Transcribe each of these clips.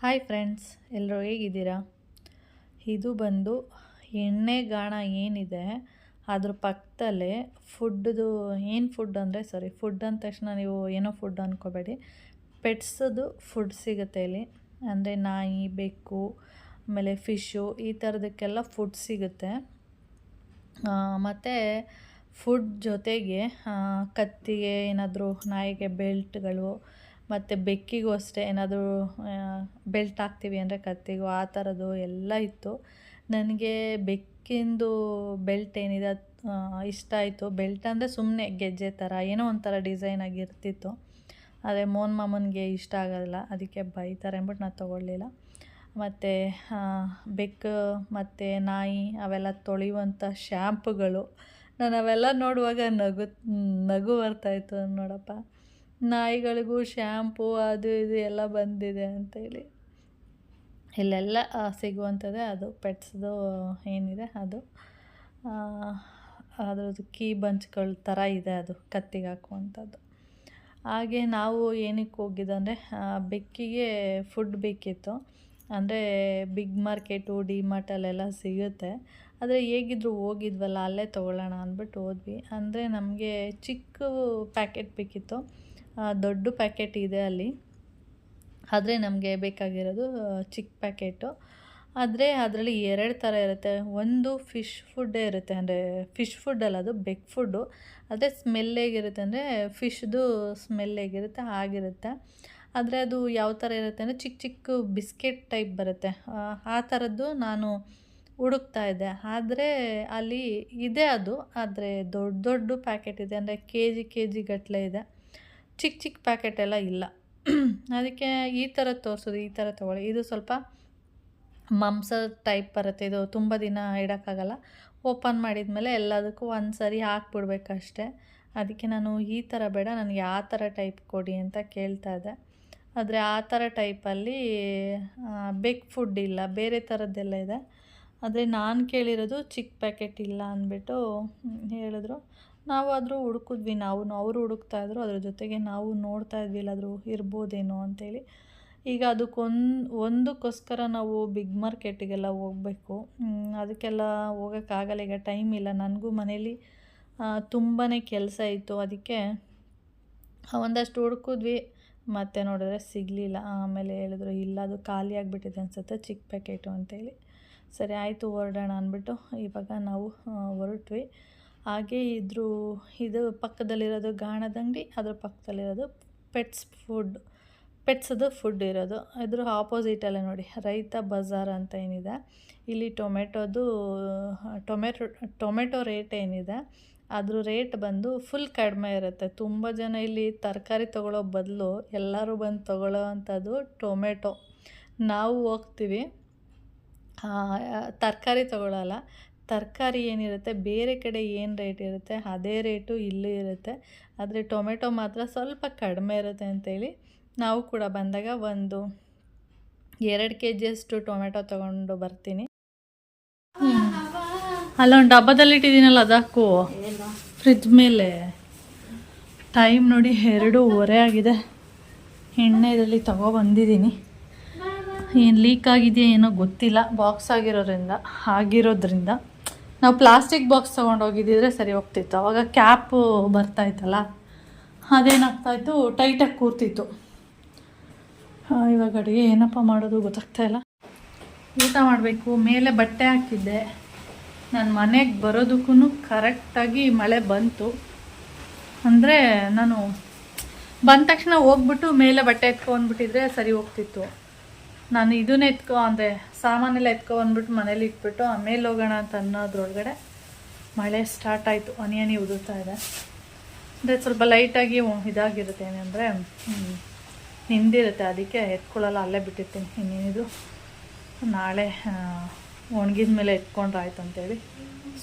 Hi friends, ಎಲ್ಲರೂ ಹೇಗಿದ್ದೀರಾ? ಇದು ಬಂದು ಎಣ್ಣೆ ಗಾಣ ಏನಿದೆ, ಅದ್ರ ಪಕ್ಕದಲ್ಲೇ ಫುಡ್ದು, ಏನು ಫುಡ್ ಅಂದರೆ ಸಾರಿ ಫುಡ್ ಅಂದ ತಕ್ಷಣ ನೀವು ಏನೋ ಫುಡ್ ಅಂದ್ಕೋಬೇಡಿ ಪೆಟ್ಸದು ಫುಡ್ ಸಿಗುತ್ತೆ ಇಲ್ಲಿ. ಅಂದರೆ ನಾಯಿ, ಬೆಕ್ಕು, ಆಮೇಲೆ ಫಿಶು ಈ ಥರದಕ್ಕೆಲ್ಲ ಫುಡ್ ಸಿಗುತ್ತೆ. ಮತ್ತು ಫುಡ್ ಜೊತೆಗೆ ಕತ್ತಿಗೆ ಏನಾದರೂ ನಾಯಿಗೆ ಬೆಲ್ಟ್ಗಳು ಮತ್ತು ಬೆಕ್ಕಿಗೂ ಅಷ್ಟೇ ಏನಾದರೂ ಬೆಲ್ಟ್ ಹಾಕ್ತೀವಿ ಅಂದರೆ ಕತ್ತಿಗೂ ಆ ಥರದ್ದು ಎಲ್ಲ ಇತ್ತು. ನನಗೆ ಬೆಕ್ಕಿಂದು ಬೆಲ್ಟ್ ಏನಿದೆ ಇಷ್ಟ ಆಯಿತು. ಬೆಲ್ಟ್ ಅಂದರೆ ಸುಮ್ಮನೆ ಗೆಜ್ಜೆ ಥರ, ಏನೋ ಒಂಥರ ಡಿಸೈನ್ ಆಗಿರ್ತಿತ್ತು. ಆದರೆ ಮೋನ್ ಮಾಮನಿಗೆ ಇಷ್ಟ ಆಗೋಲ್ಲ ಅದಕ್ಕೆ ಬೈತಾರೆ ಅಂದ್ಬಿಟ್ಟು ನಾನು ತೊಗೊಳ್ಳಿಲ್ಲ. ಮತ್ತು ಬೆಕ್ಕು ಮತ್ತು ನಾಯಿ ಅವೆಲ್ಲ ತೊಳೆಯುವಂಥ ಶ್ಯಾಂಪುಗಳು, ನಾನು ಅವೆಲ್ಲ ನೋಡುವಾಗ ನಗು ನಗು ಬರ್ತಾಯಿತ್ತು ನೋಡಪ್ಪ. ನಾಯಿಗಳಿಗೂ ಶ್ಯಾಂಪು ಅದು ಇದು ಎಲ್ಲ ಬಂದಿದೆ ಅಂತೇಳಿ ಇಲ್ಲೆಲ್ಲ ಆ, ಸಿಗುವಂಥದ್ದೇ ಅದು ಪೆಟ್ಸ್ದು ಏನಿದೆ ಅದು. ಅದ್ರದ್ದು ಕೀ ಬಂಚ್ಗಳ ಥರ ಇದೆ ಅದು ಕತ್ತಿಗೆ ಹಾಕುವಂಥದ್ದು. ಹಾಗೆ ನಾವು ಏನಕ್ಕೆ ಹೋಗಿದ್ದಂದರೆ ಬೆಕ್ಕಿಗೆ ಫುಡ್ ಬೇಕಿತ್ತು. ಅಂದರೆ ಬಿಗ್ ಮಾರ್ಕೆಟು ಡಿ ಮಾರ್ಟಲ್ಲೆಲ್ಲ ಸಿಗುತ್ತೆ. ಆದರೆ ಹೇಗಿದ್ರು ಹೋಗಿದ್ವಲ್ಲ ಅಲ್ಲೇ ತೊಗೊಳ್ಳೋಣ ಅಂದ್ಬಿಟ್ಟು ಹೋದ್ವಿ. ಅಂದರೆ ನಮಗೆ ಚಿಕ್ಕ ಪ್ಯಾಕೆಟ್ ಬೇಕಿತ್ತು. ದೊಡ್ಡ ಪ್ಯಾಕೆಟ್ ಇದೆ ಅಲ್ಲಿ. ಆದರೆ ನಮಗೆ ಬೇಕಾಗಿರೋದು ಚಿಕ್ಕ ಪ್ಯಾಕೆಟು. ಆದರೆ ಅದರಲ್ಲಿ ಎರಡು ಥರ ಇರುತ್ತೆ. ಒಂದು ಫಿಶ್ ಫುಡ್ಡೇ ಇರುತ್ತೆ. ಅಂದರೆ ಫಿಶ್ ಫುಡ್ ಅಲ್ಲ, ಅದು ಬೆಕ್ ಫುಡ್ಡು ಅದೇ ಸ್ಮೆಲ್ ಹೇಗಿರುತ್ತೆ ಅಂದರೆ ಫಿಶ್ದು ಸ್ಮೆಲ್ ಹೇಗಿರುತ್ತೆ, ಆಗಿರುತ್ತೆ. ಆದರೆ ಅದು ಯಾವ ಥರ ಇರುತ್ತೆ ಅಂದರೆ ಚಿಕ್ಕ ಚಿಕ್ಕ ಬಿಸ್ಕೆಟ್ ಟೈಪ್ ಬರುತ್ತೆ. ಆ ಥರದ್ದು ನಾನು ಹುಡುಕ್ತಾ ಇದ್ದೆ. ಆದರೆ ಅಲ್ಲಿ ಇದೆ ಅದು. ಆದರೆ ದೊಡ್ಡ ದೊಡ್ಡ ಪ್ಯಾಕೆಟ್ ಇದೆ. ಅಂದರೆ ಕೆ ಜಿ ಕೆ ಜಿ ಗಟ್ಟಲೆ ಇದೆ. ಚಿಕ್ಕ ಚಿಕ್ಕ ಪ್ಯಾಕೆಟ್ ಎಲ್ಲ ಇಲ್ಲ. ಅದಕ್ಕೆ ಈ ಥರ ತೋರಿಸೋದು, ಈ ಥರ ತೊಗೊಳ್ಳಿ. ಇದು ಸ್ವಲ್ಪ ಮಾಂಸ ಟೈಪ್ ಬರುತ್ತೆ. ಇದು ತುಂಬ ದಿನ ಇಡೋಕ್ಕಾಗಲ್ಲ. ಓಪನ್ ಮಾಡಿದ ಮೇಲೆ ಎಲ್ಲದಕ್ಕೂ ಒಂದು ಸರಿ ಹಾಕ್ಬಿಡ್ಬೇಕಷ್ಟೆ. ಅದಕ್ಕೆ ನಾನು ಈ ಥರ ಬೇಡ, ನನಗೆ ಆ ಥರ ಟೈಪ್ ಕೊಡಿ ಅಂತ ಕೇಳ್ತಾ ಇದ್ದೆ. ಆದರೆ ಆ ಥರ ಟೈಪಲ್ಲಿ ಬೆಕ್ ಫುಡ್ ಇಲ್ಲ, ಬೇರೆ ಥರದ್ದೆಲ್ಲ ಇದೆ. ಆದರೆ ನಾನು ಕೇಳಿರೋದು ಚಿಕ್ಕ ಪ್ಯಾಕೆಟ್ ಇಲ್ಲ ಅಂದ್ಬಿಟ್ಟು ಹೇಳಿದ್ರು. ನಾವು ಆದರೂ ಹುಡುಕಿದ್ವಿ ನಾವು ಅವರು ಹುಡುಕ್ತಾ ಇದ್ರು, ಅದ್ರ ಜೊತೆಗೆ ನಾವು ನೋಡ್ತಾ ಇದ್ವಿ ಇಲ್ಲಾದರೂ ಇರ್ಬೋದೇನೋ ಅಂತೇಳಿ. ಈಗ ಅದಕ್ಕೊಂದು, ಒಂದಕ್ಕೋಸ್ಕರ ನಾವು ಬಿಗ್ ಮಾರ್ಕೆಟಿಗೆಲ್ಲ ಹೋಗಬೇಕು. ಅದಕ್ಕೆಲ್ಲ ಹೋಗೋಕ್ಕಾಗಲ್ಲ ಈಗ ಟೈಮ್ ಇಲ್ಲ. ನನಗೂ ಮನೇಲಿ ತುಂಬಾ ಕೆಲಸ ಇತ್ತು. ಅದಕ್ಕೆ ಒಂದಷ್ಟು ಹುಡುಕಿದ್ವಿ. ಮತ್ತೆ ನೋಡಿದ್ರೆ ಸಿಗಲಿಲ್ಲ. ಆಮೇಲೆ ಹೇಳಿದ್ರು, ಇಲ್ಲ, ಅದು ಖಾಲಿ ಆಗಿಬಿಟ್ಟಿದೆ ಅನ್ಸುತ್ತೆ, ಚಿಕ್ಕ ಪ್ಯಾಕೆಟು ಅಂತೇಳಿ. ಸರಿ, ಆಯಿತು, ಹೊರಡೋಣ ಅಂದ್ಬಿಟ್ಟು ಇವಾಗ ನಾವು ಹೊರಟ್ವಿ. ಹಾಗೆ ಇದ್ರ ಇದು ಪಕ್ಕದಲ್ಲಿರೋದು ಗಾಣದ ಅಂಗಡಿ, ಅದ್ರ ಪಕ್ಕದಲ್ಲಿರೋದು ಪೆಟ್ಸ್ ಫುಡ್ ಪೆಟ್ಸದು ಫುಡ್ ಇರೋದು. ಇದ್ರ ಆಪೋಸಿಟಲ್ಲೇ ನೋಡಿ, ರೈತ ಬಜಾರ್ ಅಂತ ಏನಿದೆ. ಇಲ್ಲಿ ಟೊಮೆಟೊದು, ಟೊಮೆಟೊ ಟೊಮೆಟೊ ರೇಟ್ ಏನಿದೆ, ಅದ್ರ ರೇಟ್ ಬಂದು ಫುಲ್ ಕಡಿಮೆ ಇರುತ್ತೆ. ತುಂಬ ಜನ ಇಲ್ಲಿ ತರಕಾರಿ ತೊಗೊಳ್ಳೋ ಬದಲು ಎಲ್ಲರೂ ಬಂದು ತೊಗೊಳ್ಳೋ ಅಂಥದ್ದು ಟೊಮೆಟೊ. ನಾವು ಹೋಗ್ತೀವಿ ತರಕಾರಿ ತೊಗೊಳ್ಳಲ್ಲ ತರಕಾರಿ ಏನಿರುತ್ತೆ ಬೇರೆ ಕಡೆ ಏನು ರೇಟ್ ಇರುತ್ತೆ ಅದೇ ರೇಟು ಇಲ್ಲೂ ಇರುತ್ತೆ. ಆದರೆ ಟೊಮೆಟೊ ಮಾತ್ರ ಸ್ವಲ್ಪ ಕಡಿಮೆ ಇರುತ್ತೆ ಅಂತೇಳಿ ನಾವು ಕೂಡ ಬಂದಾಗ ಒಂದು ಎರಡು ಕೆ ಜಿಯಷ್ಟು ಟೊಮೆಟೊ ತೊಗೊಂಡು ಬರ್ತೀನಿ. ಅಲ್ಲೊಂದು ಡಬ್ಬದಲ್ಲಿ ಇಟ್ಟಿದ್ದೀನಲ್ಲ ಅದಕ್ಕೂ? ಫ್ರಿಜ್ ಮೇಲೆ. ಟೈಮ್ ನೋಡಿ ಎರಡೂವರೆ ಆಗಿದೆ. ಎಣ್ಣೆಯಲ್ಲಿ ತಗೋ ಬಂದಿದ್ದೀನಿ. ಏನು ಲೀಕ್ ಆಗಿದೆಯಾ ಏನೋ ಗೊತ್ತಿಲ್ಲ. ಬಾಕ್ಸ್ ಆಗಿರೋದ್ರಿಂದ ಆಗಿರೋದ್ರಿಂದ. ನಾವು ಪ್ಲಾಸ್ಟಿಕ್ ಬಾಕ್ಸ್ ತೊಗೊಂಡೋಗಿದ್ದಿದ್ರೆ ಸರಿ ಹೋಗ್ತಿತ್ತು. ಅವಾಗ ಕ್ಯಾಪು ಬರ್ತಾಯಿತ್ತಲ್ಲ ಅದೇನಾಗ್ತಾಯಿತ್ತು ಟೈಟಾಗಿ ಕೂರ್ತಿತ್ತು. ಇವಾಗ ಅಡುಗೆ ಏನಪ್ಪ ಮಾಡೋದು ಗೊತ್ತಾಗ್ತಾ ಇಲ್ಲ. ಊಟ ಮಾಡಬೇಕು, ಮೇಲೆ ಬಟ್ಟೆ ಹಾಕಿದ್ದೆ. ನಾನು ಮನೆಗೆ ಬರೋದಕ್ಕೂ ಕರೆಕ್ಟಾಗಿ ಮಳೆ ಬಂತು. ಅಂದರೆ ನಾನು ಬಂದ ತಕ್ಷಣ ಹೋಗ್ಬಿಟ್ಟು ಮೇಲೆ ಬಟ್ಟೆ ಎತ್ಕೊಂಡ್ಬಿಟ್ಟಿದ್ರೆ ಸರಿ ಹೋಗ್ತಿತ್ತು. ನಾನು ಇದನ್ನೇ ಎತ್ಕೊ, ಅಂದರೆ ಸಾಮಾನೆಲ್ಲ ಎತ್ಕೊ ಬಂದ್ಬಿಟ್ಟು ಮನೇಲಿ ಇಟ್ಬಿಟ್ಟು ಆಮೇಲೆ ಹೋಗೋಣ ಅಂತ ಅನ್ನೋದ್ರೊಳಗಡೆ ಮಳೆ ಸ್ಟಾರ್ಟ್ ಆಯಿತು. ಅನಿಯನಿ ಉದುರ್ತಾ ಇದೆ. ಅಂದರೆ ಸ್ವಲ್ಪ ಲೈಟಾಗಿ ಇದಾಗಿರುತ್ತೆ. ಏನಂದರೆ ನಿಂದಿರುತ್ತೆ. ಅದಕ್ಕೆ ಎತ್ಕೊಳ್ಳಲ್ಲ, ಅಲ್ಲೇ ಬಿಟ್ಟಿರ್ತೀನಿ. ಇನ್ನೇನಿದು ನಾಳೆ ಒಣಗಿದ ಮೇಲೆ ಎತ್ಕೊಂಡ್ರೆ ಆಯ್ತು ಅಂತೇಳಿ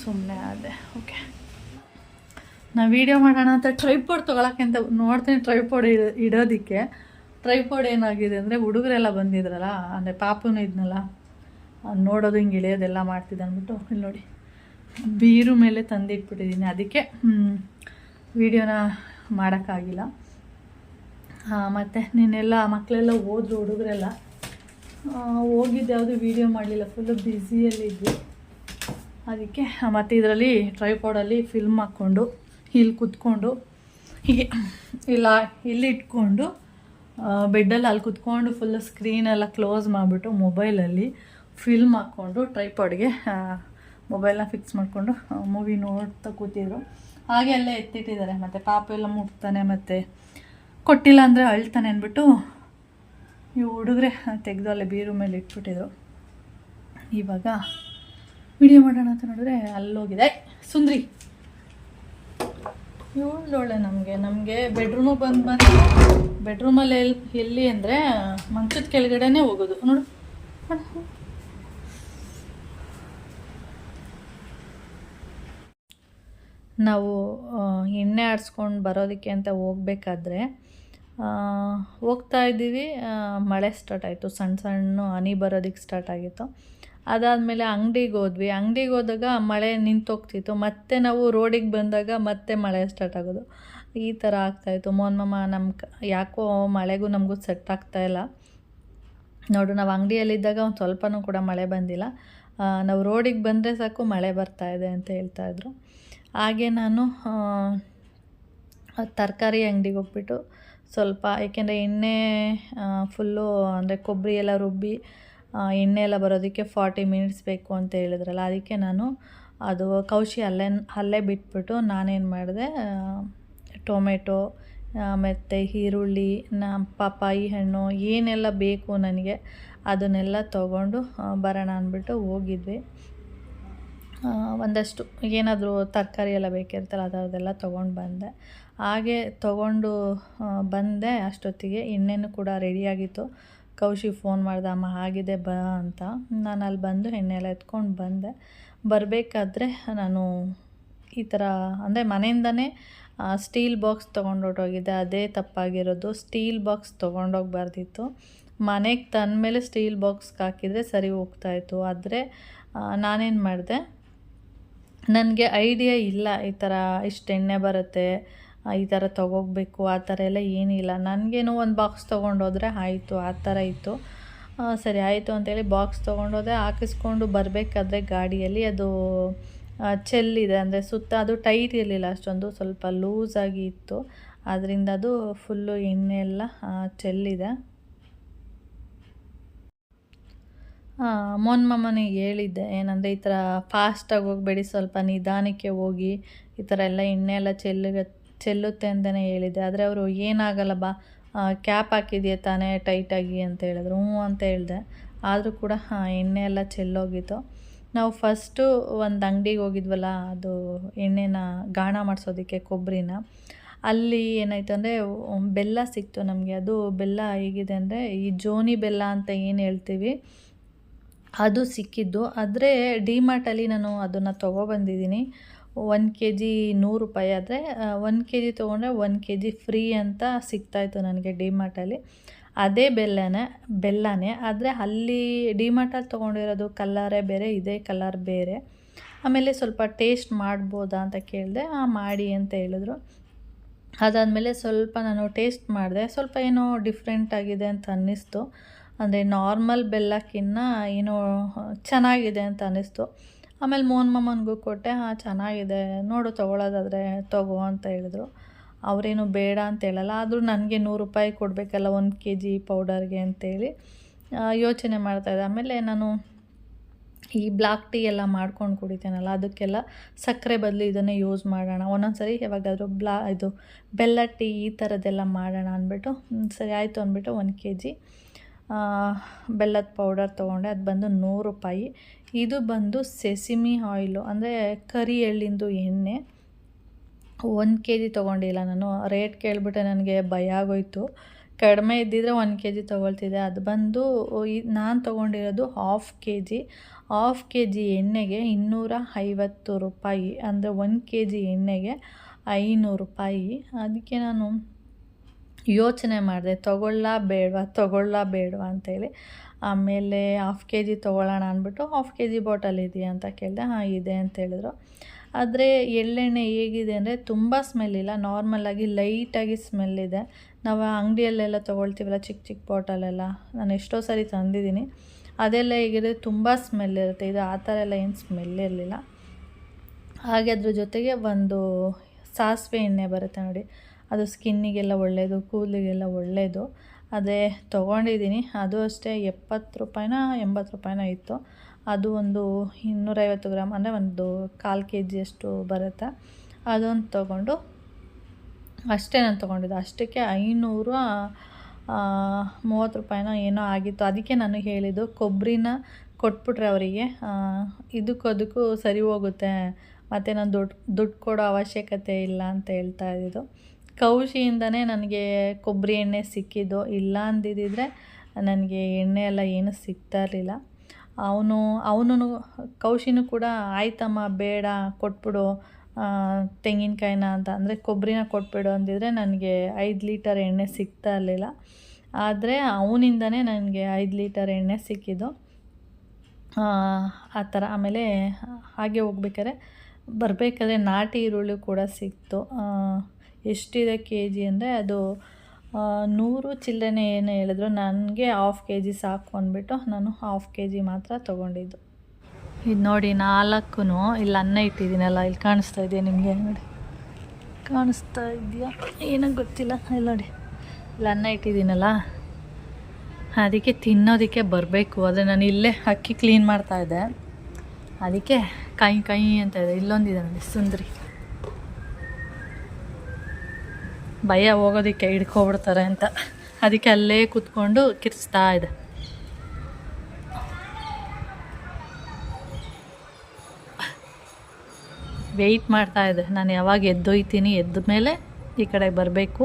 ಸುಮ್ಮನೆ ಆದೆ. ಓಕೆ ನಾ ವೀಡಿಯೋ ಮಾಡೋಣ ಅಂತ ಟ್ರೈಪೋಡ್ ತೊಗೊಳಕ್ಕೆ ಅಂತ ನೋಡ್ತೀನಿ ಟ್ರೈಪೋಡ್ ಇಡೋದಕ್ಕೆ. ಟ್ರೈಪೋಡ್ ಏನಾಗಿದೆ ಅಂದರೆ ಹುಡುಗರೆಲ್ಲ ಬಂದಿದ್ರಲ್ಲ, ಅಂದರೆ ಪಾಪುನು ಇದ್ನಲ್ಲ ನೋಡೋದು ಹಿಂಗೆ ಇಳಿಯೋದೆಲ್ಲ ಮಾಡ್ತಿದ್ದೆ ಅಂದ್ಬಿಟ್ಟು ಇಲ್ಲಿ ನೋಡಿ. ಬೀರು ಮೇಲೆ ತಂದಿಟ್ಬಿಟ್ಟಿದ್ದೀನಿ ಅದಕ್ಕೆ ವೀಡಿಯೋನ ಮಾಡೋಕ್ಕಾಗಿಲ್ಲ. ಮತ್ತು ನೀನೆಲ್ಲ ಮಕ್ಕಳೆಲ್ಲ ಹೋದ್ರು, ಹುಡುಗರೆಲ್ಲ. ಹೋಗಿದ್ದು ಯಾವುದು ವೀಡಿಯೋ ಮಾಡಲಿಲ್ಲ ಫುಲ್ಲು ಬ್ಯುಸಿಯಲ್ಲಿದ್ವಿ. ಅದಕ್ಕೆ ಮತ್ತು ಇದರಲ್ಲಿ ಟ್ರೈಪೋಡಲ್ಲಿ ಫಿಲ್ಮ್ ಹಾಕ್ಕೊಂಡು, ಇಲ್ಲಿ ಕುತ್ಕೊಂಡು, ಹೀಗೆ, ಇಲ್ಲ, ಇಲ್ಲಿ ಇಟ್ಕೊಂಡು ಬೆಡ್ಡಲ್ಲಿ ಅಲ್ಲಿ ಕುತ್ಕೊಂಡು ಫುಲ್ ಸ್ಕ್ರೀನೆಲ್ಲ ಕ್ಲೋಸ್ ಮಾಡಿಬಿಟ್ಟು ಮೊಬೈಲಲ್ಲಿ ಫಿಲ್ಮ್ ಹಾಕ್ಕೊಂಡು ಟ್ರೈಪಾಡ್ಗೆ ಮೊಬೈಲ್ನ ಫಿಕ್ಸ್ ಮಾಡಿಕೊಂಡು ಮೂವಿ ನೋಡ್ತಾ ಕೂತಿದ್ರು. ಹಾಗೆ ಎಲ್ಲ ಎತ್ತಿಟ್ಟಿದ್ದಾರೆ. ಮತ್ತು ಪಾಪ ಎಲ್ಲ ಮುಟ್ತಾನೆ, ಮತ್ತು ಕೊಟ್ಟಿಲ್ಲ ಅಂದರೆ ಅಳ್ತಾನೆ ಅಂದ್ಬಿಟ್ಟು ಇವು ಹುಡುಗ್ರೆ ತೆಗೆದು ಅಲ್ಲೇ ಬೀರು ಮೇಲೆ ಇಟ್ಬಿಟ್ಟಿದ್ರು. ಇವಾಗ ವಿಡಿಯೋ ಮಾಡೋಣ ಅಂತ ನೋಡಿದ್ರೆ ಅಲ್ಲೋಗಿದೆ. ಸುಂದ್ರಿ. ಇವಳೊಳ್ಳೆ ನಮಗೆ. ನಮಗೆ ಬೆಡ್ರೂಮಿಗೆ ಬಂದು ಬಂದು ಬೆಡ್ರೂಮಲ್ಲಿ ಎಲ್ಲಿ ಎಲ್ಲಿ ಅಂದರೆ, ಮಂಚದ ಕೆಳಗಡೆನೇ ಹೋಗೋದು. ನೋಡು. ನಾವು ಎಣ್ಣೆ ಆಡಿಸ್ಕೊಂಡು ಬರೋದಕ್ಕೆ ಅಂತ ಹೋಗ್ಬೇಕಾದ್ರೆ ಹೋಗ್ತಾ ಇದ್ದೀವಿ ಮಳೆ ಸ್ಟಾರ್ಟ್ ಆಯಿತು. ಸಣ್ಣ ಸಣ್ಣ ಹನಿ ಬರೋದಕ್ಕೆ ಸ್ಟಾರ್ಟ್ ಆಗಿತ್ತು. ಅದಾದಮೇಲೆ ಅಂಗಡಿಗೆ ಹೋದ್ವಿ. ಅಂಗಡಿಗೆ ಹೋದಾಗ ಮಳೆ ನಿಂತೋಗ್ತಿತ್ತು. ಮತ್ತೆ ನಾವು ರೋಡಿಗೆ ಬಂದಾಗ ಮತ್ತೆ ಮಳೆ ಸ್ಟಾರ್ಟ್ ಆಗೋದು. ಈ ಥರ ಆಗ್ತಾಯಿತ್ತು ಮೋಹನ್ ಮಾಮ ನಮ್ಮ ಯಾಕೋ ಮಳೆಗೂ ನಮಗೂ ಸೆಟ್ ಆಗ್ತಾಯಿಲ್ಲ ನೋಡು, ನಾವು ಅಂಗಡಿಯಲ್ಲಿದ್ದಾಗ ಒಂದು ಸ್ವಲ್ಪನೂ ಕೂಡ ಮಳೆ ಬಂದಿಲ್ಲ. ನಾವು ರೋಡಿಗೆ ಬಂದರೆ ಸಾಕು ಮಳೆ ಬರ್ತಾ ಇದೆ ಅಂತ ಹೇಳ್ತಾಯಿದ್ರು ಹಾಗೆ ನಾನು ತರಕಾರಿ ಅಂಗಡಿಗೆ ಹೋಗ್ಬಿಟ್ಟು ಸ್ವಲ್ಪ, ಏಕೆಂದರೆ ಎಣ್ಣೆ ಫುಲ್ಲು ಅಂದರೆ ಕೊಬ್ಬರಿ ಎಲ್ಲ ರುಬ್ಬಿ ಎಣ್ಣೆ ಎಲ್ಲ ಬರೋದಕ್ಕೆ ಫಾರ್ಟಿ ಮಿನಿಟ್ಸ್ ಬೇಕು ಅಂತ ಹೇಳಿದ್ರಲ್ಲ, ಅದಕ್ಕೆ ನಾನು ಅದು ಕೌಶಿ ಅಲ್ಲೇ ಅಲ್ಲೇ ಬಿಟ್ಬಿಟ್ಟು ನಾನೇನು ಮಾಡಿದೆ ಟೊಮೆಟೊ ಮತ್ತು ಈರುಳ್ಳಿ, ನ, ಪಪ್ಪಾಯಿ ಹಣ್ಣು ಏನೆಲ್ಲ ಬೇಕು ನನಗೆ ಅದನ್ನೆಲ್ಲ ತೊಗೊಂಡು ಬರೋಣ ಅಂದ್ಬಿಟ್ಟು ಹೋಗಿದ್ವಿ. ಒಂದಷ್ಟು ಏನಾದರೂ ತರಕಾರಿ ಎಲ್ಲ ಬೇಕಿರ್ತಲ್ಲ ಅದರದ್ದೆಲ್ಲ ತೊಗೊಂಡು ಬಂದೆ. ಹಾಗೆ ತೊಗೊಂಡು ಬಂದೆ, ಅಷ್ಟೊತ್ತಿಗೆ ಎಣ್ಣೆನೂ ಕೂಡ ರೆಡಿಯಾಗಿತ್ತು ಕೌಶಿ ಫೋನ್ ಮಾಡ್ದೆ, ಅಮ್ಮ ಆಗಿದೆ ಬಾ ಅಂತ. ನಾನು ಅಲ್ಲಿ ಬಂದು ಎಣ್ಣೆ ಎಲ್ಲ ಎತ್ಕೊಂಡು ಬಂದೆ. ಬರಬೇಕಾದ್ರೆ ನಾನು ಈ ಥರ, ಅಂದರೆ ಮನೆಯಿಂದನೇ ಸ್ಟೀಲ್ ಬಾಕ್ಸ್ ತೊಗೊಂಡು ಹೊರ್ಟೋಗಿದ್ದೆ ಅದೇ ತಪ್ಪಾಗಿರೋದು. ಸ್ಟೀಲ್ ಬಾಕ್ಸ್ ತೊಗೊಂಡೋಗ್ಬಾರ್ದಿತ್ತು ಮನೆಗೆ ತಂದ ಮೇಲೆ ಸ್ಟೀಲ್ ಬಾಕ್ಸ್ಗೆ ಹಾಕಿದರೆ ಸರಿ ಹೋಗ್ತಾಯಿತ್ತು ಆದರೆ ನಾನೇನು ಮಾಡಿದೆ, ನನಗೆ ಐಡಿಯಾ ಇಲ್ಲ ಈ ಥರ ಇಷ್ಟು ಎಣ್ಣೆ ಬರುತ್ತೆ ಈ ಥರ ತೊಗೋಬೇಕು ಆ ಥರ ಎಲ್ಲ ಏನಿಲ್ಲ ನನಗೇನೋ ಒಂದು ಬಾಕ್ಸ್ ತೊಗೊಂಡೋದ್ರೆ ಆಯಿತು, ಆ ಥರ ಇತ್ತು. ಸರಿ, ಆಯಿತು ಅಂತೇಳಿ ಬಾಕ್ಸ್ ತೊಗೊಂಡೋದೆ ಹಾಕಿಸ್ಕೊಂಡು ಬರಬೇಕಾದ್ರೆ ಗಾಡಿಯಲ್ಲಿ ಅದು ಚೆಲ್ಲಿದೆ ಅಂದರೆ ಸುತ್ತ ಅದು ಟೈಟ್ ಇರಲಿಲ್ಲ, ಅಷ್ಟೊಂದು ಸ್ವಲ್ಪ ಲೂಸಾಗಿ ಇತ್ತು. ಅದರಿಂದ ಅದು ಫುಲ್ಲು ಎಣ್ಣೆ ಎಲ್ಲ ಚೆಲ್ಲಿದೆ ಮೊನ್ಮಮ್ಮನಿಗೆ ಮಾಮನಿಗೆ ಹೇಳಿದ್ದೆ, ಏನಂದರೆ ಈ ಥರ ಫಾಸ್ಟಾಗಿ ಹೋಗಬೇಡಿ, ಸ್ವಲ್ಪ ನಿಧಾನಕ್ಕೆ ಹೋಗಿ, ಈ ಥರ ಎಲ್ಲ ಎಣ್ಣೆ ಎಲ್ಲ ಚೆಲ್ಲ ಚೆಲ್ಲುತ್ತೆ ಅಂತಲೇ ಹೇಳಿದ್ದೆ ಆದರೆ ಅವರು ಏನಾಗಲ್ಲ ಬಾ ಕ್ಯಾಪ್ ಹಾಕಿದೆಯಾ ತಾನೇ ಟೈಟಾಗಿ ಅಂತ ಹೇಳಿದ್ರು. ಹ್ಞೂ ಅಂತ ಹೇಳಿದೆ. ಆದರೂ ಕೂಡ, ಹಾಂ, ಎಣ್ಣೆ ಎಲ್ಲ ಚೆಲ್ಲೋಗಿತ್ತು. ನಾವು ಫಸ್ಟು ಒಂದು ಅಂಗಡಿಗೆ ಹೋಗಿದ್ವಲ್ಲ, ಅದು ಎಣ್ಣೆನ ಗಾಣ ಮಾಡಿಸೋದಕ್ಕೆ ಕೊಬ್ಬರಿನ ಅಲ್ಲಿ ಏನಾಯಿತು ಅಂದರೆ ಬೆಲ್ಲ ಸಿಕ್ತು ನಮಗೆ. ಅದು ಬೆಲ್ಲ ಹೇಗಿದೆ ಅಂದರೆ, ಈ ಜೋನಿ ಬೆಲ್ಲ ಅಂತ ಏನು ಹೇಳ್ತೀವಿ, ಅದು ಸಿಕ್ಕಿದ್ದು. ಆದರೆ ಡಿಮಾರ್ಟಲ್ಲಿ ನಾನು ಅದನ್ನು ತೊಗೊಬಂದಿದ್ದೀನಿ ಒಂದು ಕೆ ಜಿ ನೂರು ರೂಪಾಯಿ ಆದರೆ ಒಂದು ಕೆ ಜಿ ತೊಗೊಂಡ್ರೆ ಒಂದು ಕೆ ಜಿ ಫ್ರೀ ಅಂತ ಸಿಗ್ತಾಯಿತ್ತು ನನಗೆ ಡಿಮಾರ್ಟಲ್ಲಿ ಅದೇ ಬೆಲ್ಲನೇ ಬೆಲ್ಲನೇ, ಆದರೆ ಅಲ್ಲಿ ಡಿಮಾರ್ಟಲ್ಲಿ ತೊಗೊಂಡಿರೋದು ಕಲ್ಲರೇ ಬೇರೆ, ಇದೇ ಕಲರ್ ಬೇರೆ. ಆಮೇಲೆ ಸ್ವಲ್ಪ ಟೇಸ್ಟ್ ಮಾಡ್ಬೋದಾ ಅಂತ ಕೇಳಿದೆ ಮಾಡಿ ಅಂತ ಹೇಳಿದ್ರು. ಅದಾದಮೇಲೆ ಸ್ವಲ್ಪ ನಾನು ಟೇಸ್ಟ್ ಮಾಡಿದೆ, ಸ್ವಲ್ಪ ಏನೋ ಡಿಫ್ರೆಂಟ್ ಆಗಿದೆ ಅಂತ ಅನ್ನಿಸ್ತು. ಅಂದರೆ ನಾರ್ಮಲ್ ಬೆಲ್ಲಕ್ಕಿನ್ನ ಏನೋ ಚೆನ್ನಾಗಿದೆ ಅಂತ ಅನ್ನಿಸ್ತು. ಆಮೇಲೆ ಮೋಹನ್ ಮಾಮನಿಗೂ ಕೊಟ್ಟೆ, ಹಾಂ, ಚೆನ್ನಾಗಿದೆ, ನೋಡು ತೊಗೊಳೋದಾದರೆ ತಗೋ ಅಂತ ಹೇಳಿದ್ರು. ಅವರೇನು ಬೇಡ ಅಂತ ಹೇಳಲ್ಲ, ಆದರೂ ನನಗೆ ನೂರು ರೂಪಾಯಿ ಕೊಡಬೇಕಲ್ಲ, ಒಂದು ಕೆ ಜಿ ಪೌಡರ್ಗೆ ಅಂತೇಳಿ ಯೋಚನೆ ಮಾಡ್ತಾಯಿದ್ದೆ ಆಮೇಲೆ ನಾನು ಈ ಬ್ಲ್ಯಾಕ್ ಟೀ ಎಲ್ಲ ಮಾಡ್ಕೊಂಡು ಕುಡಿತೇನಲ್ಲ, ಅದಕ್ಕೆಲ್ಲ ಸಕ್ಕರೆ ಬದಲು ಇದನ್ನೇ ಯೂಸ್ ಮಾಡೋಣ. ಒಂದೊಂದು ಸರಿ ಯಾವಾಗಾದರೂ ಬ್ಲಾ, ಇದು ಬೆಲ್ಲ ಟೀ ಈ ಥರದ್ದೆಲ್ಲ ಮಾಡೋಣ ಅಂದ್ಬಿಟ್ಟು ಸರಿ, ಆಯಿತು ಅಂದ್ಬಿಟ್ಟು ಒಂದು ಕೆ ಜಿ ಬೆಲ್ಲದ ಪೌಡರ್ ತೊಗೊಂಡೆ. ಅದು ಬಂದು ನೂರು ರೂಪಾಯಿ. ಇದು ಬಂದು ಸೆಸಿಮಿ ಆಯಿಲು ಅಂದರೆ ಕರಿ ಎಳ್ಳಿಂದು ಎಣ್ಣೆ. ಒಂದು ಕೆ ಜಿ ತೊಗೊಂಡಿಲ್ಲ ನಾನು. ರೇಟ್ ಕೇಳಿಬಿಟ್ಟೆ ನನಗೆ ಭಯ ಆಗೋಯ್ತು. ಕಡಿಮೆ ಇದ್ದಿದ್ರೆ ಒಂದು ಕೆ ಜಿ ತೊಗೊಳ್ತಿದ್ದೆ. ಅದು ಬಂದು ನಾನು ತೊಗೊಂಡಿರೋದು half K G half K G ಎಣ್ಣೆಗೆ ಇನ್ನೂರ ಐವತ್ತು ರೂಪಾಯಿ. ಅಂದರೆ ಒಂದು ಕೆ ಜಿ ಎಣ್ಣೆಗೆ ಐನೂರು ರೂಪಾಯಿ. ಅದಕ್ಕೆ ನಾನು ಯೋಚನೆ ಮಾಡಿದೆ ತೊಗೊಳ್ಳ ಬೇಡವಾ ತೊಗೊಳ್ಳ ಬೇಡವಾ ಅಂತೇಳಿ ಆಮೇಲೆ ಹಾಫ್ ಕೆ ಜಿ ತೊಗೊಳ್ಳೋಣ ಅಂದ್ಬಿಟ್ಟು ಹಾಫ್ ಕೆ ಜಿ ಬಾಟಲ್ ಇದೆಯಾ ಅಂತ ಕೇಳಿದೆ, ಹಾಂ, ಇದೆ ಅಂತ ಹೇಳಿದ್ರು. ಆದರೆ ಎಳ್ಳೆಣ್ಣೆ ಹೇಗಿದೆ ಅಂದರೆ ತುಂಬ ಸ್ಮೆಲ್ ಇಲ್ಲ. ನಾರ್ಮಲಾಗಿ ಲೈಟಾಗಿ ಸ್ಮೆಲ್ ಇದೆ. ನಾವು ಅಂಗಡಿಯಲ್ಲೆಲ್ಲ ತೊಗೊಳ್ತೀವಲ್ಲ ಚಿಕ್ಕ ಚಿಕ್ಕ ಬಾಟಲೆಲ್ಲ ನಾನು ಎಷ್ಟೋ ಸಾರಿ ತಂದಿದ್ದೀನಿ. ಅದೆಲ್ಲ ಹೇಗಿದೆ, ತುಂಬ ಸ್ಮೆಲ್ ಇರುತ್ತೆ. ಇದು ಆ ಥರ ಎಲ್ಲ ಏನು ಸ್ಮೆಲ್ ಇರಲಿಲ್ಲ. ಹಾಗೆ ಅದ್ರ ಜೊತೆಗೆ ಒಂದು ಸಾಸಿವೆ ಎಣ್ಣೆ ಬರುತ್ತೆ ನೋಡಿ. ಅದು ಸ್ಕಿನ್ನಿಗೆಲ್ಲ ಒಳ್ಳೆಯದು ಕೂದಲಿಗೆಲ್ಲ ಒಳ್ಳೆಯದು ಅದೇ ತೊಗೊಂಡಿದ್ದೀನಿ. ಅದು ಅಷ್ಟೇ ಎಪ್ಪತ್ತು ರೂಪಾಯಿನ, ಎಂಬತ್ತು ರೂಪಾಯಿನ ಇತ್ತು. ಅದು ಒಂದು ಇನ್ನೂರೈವತ್ತು ಗ್ರಾಮ್ ಅಂದರೆ ಒಂದು ಕಾಲು ಕೆ ಜಿಯಷ್ಟು ಬರುತ್ತೆ. ಅದೊಂದು ತೊಗೊಂಡು ಅಷ್ಟೇ ನಾನು ತೊಗೊಂಡಿದ್ದು. ಅಷ್ಟಕ್ಕೆ ಐನೂರ ಮೂವತ್ತು ರೂಪಾಯಿನೋ ಏನೋ ಆಗಿತ್ತು. ಅದಕ್ಕೆ ನಾನು ಹೇಳಿದ್ದು ಕೊಬ್ಬರಿನ ಕೊಟ್ಬಿಟ್ರೆ ಅವರಿಗೆ. ಇದಕ್ಕೂ ಅದಕ್ಕೂ ಸರಿ ಹೋಗುತ್ತೆ. ಮತ್ತು ನಾನು ದುಡ್ಡು ದುಡ್ಡು ಕೊಡೋ ಅವಶ್ಯಕತೆ ಇಲ್ಲ ಅಂತ ಹೇಳ್ತಾ ಇದ್ದಿದ್ದು ಕೌಶಿಯಿಂದನೇ ನನಗೆ ಕೊಬ್ಬರಿ ಎಣ್ಣೆ ಸಿಕ್ಕಿದ್ದು. ಇಲ್ಲ ಅಂದಿದ್ದಿದ್ರೆ ನನಗೆ ಎಣ್ಣೆ ಎಲ್ಲ ಏನು ಸಿಗ್ತಾ ಇರಲಿಲ್ಲ. ಅವನು ಅವನು ಕೌಶಿನೂ ಕೂಡ, ಆಯ್ತಮ್ಮ, ಬೇಡ, ಕೊಟ್ಬಿಡು ತೆಂಗಿನಕಾಯಿನ ಅಂತ. ಅಂದರೆ ಕೊಬ್ಬರಿನ ಕೊಟ್ಬಿಡು ಅಂದಿದ್ರೆ ನನಗೆ ಐದು ಲೀಟರ್ ಎಣ್ಣೆ ಸಿಗ್ತಾ ಇರಲಿಲ್ಲ. ಆದರೆ ಅವನಿಂದನೇ ನನಗೆ ಐದು ಲೀಟರ್ ಎಣ್ಣೆ ಸಿಕ್ಕಿದ್ದು. ಆ ಥರ. ಆಮೇಲೆ ಹಾಗೆ ಹೋಗ್ಬೇಕಾದ್ರೆ ಬರಬೇಕಾದ್ರೆ ನಾಟಿ ಈರುಳ್ಳಿ ಕೂಡ ಸಿಕ್ತು. ಎಷ್ಟಿದೆ ಕೆ ಜಿ ಅಂದರೆ ಅದು ನೂರು ಚಿಲ್ಲನೆ ಏನು ಹೇಳಿದ್ರು ನನಗೆ ಹಾಫ್ ಕೆ ಜಿ ಸಾಕು ಅಂದ್ಬಿಟ್ಟು ನಾನು ಹಾಫ್ ಕೆ ಜಿ ಮಾತ್ರ ತೊಗೊಂಡಿದ್ದು. ಇದು ನೋಡಿ ನಾಲ್ಕು ಇಲ್ಲಿ ಅನ್ನ ಇಟ್ಟಿದ್ದೀನಲ್ಲ, ಇಲ್ಲಿ ಕಾಣಿಸ್ತಾ ಇದೆಯಾ ನಿಮಗೆ? ನೋಡಿ. ಕಾಣಿಸ್ತಾ ಇದೆಯಾ? ಏನೋ ಗೊತ್ತಿಲ್ಲ, ಇಲ್ಲಿ ನೋಡಿ. ಇಲ್ಲಿ ಅನ್ನ ಇಟ್ಟಿದ್ದೀನಲ್ಲ, ಅದಕ್ಕೆ ತಿನ್ನೋದಕ್ಕೆ ಬರಬೇಕು. ಆದರೆ ನಾನು ಇಲ್ಲೇ ಅಕ್ಕಿ ಕ್ಲೀನ್ ಮಾಡ್ತಾಯಿದ್ದೆ ಅದಕ್ಕೆ ಕೈ ಕೈ ಅಂತ ಇದೆ. ಇಲ್ಲೊಂದಿದೆ ನೋಡಿ, ಸುಂದ್ರಿ. ಭಯ ಹೋಗೋದಕ್ಕೆ ಹಿಡ್ಕೊಬಿಡ್ತಾರೆ ಅಂತ. ಅದಕ್ಕೆ ಅಲ್ಲೇ ಕೂತ್ಕೊಂಡು ಕಿರಿಸ್ತಾ ಇದೆ. ವೆಯ್ಟ್ ಮಾಡ್ತಾ ಇದೆ. ನಾನು ಯಾವಾಗ ಎದ್ದೊಯ್ತೀನಿ, ಎದ್ದ ಮೇಲೆ ಈ ಕಡೆ ಬರಬೇಕು